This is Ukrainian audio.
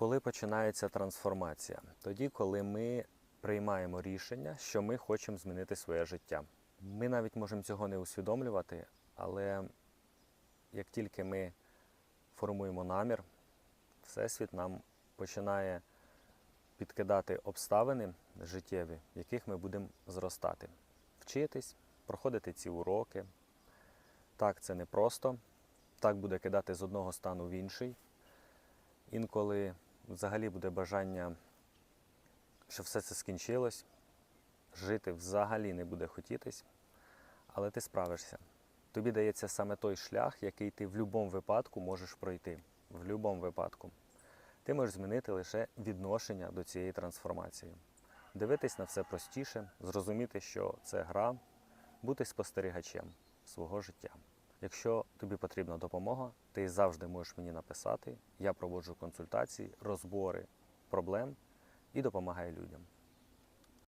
Коли починається трансформація? Тоді, коли ми приймаємо рішення, що ми хочемо змінити своє життя. Ми навіть можемо цього не усвідомлювати, але як тільки ми формуємо намір, Всесвіт нам починає підкидати обставини життєві, в яких ми будемо зростати, вчитись, проходити ці уроки. Так, це непросто. Так буде кидати з одного стану в інший. Інколи взагалі буде бажання, щоб все це скінчилось, жити взагалі не буде хотітись, але ти справишся. Тобі дається саме той шлях, який ти в будь-якому випадку можеш пройти. В будь-якому випадку. Ти можеш змінити лише відношення до цієї трансформації. Дивитись на все простіше, зрозуміти, що це гра, бути спостерігачем свого життя. Якщо тобі потрібна допомога, ти завжди можеш мені написати. Я проводжу консультації, розбори проблем і допомагаю людям.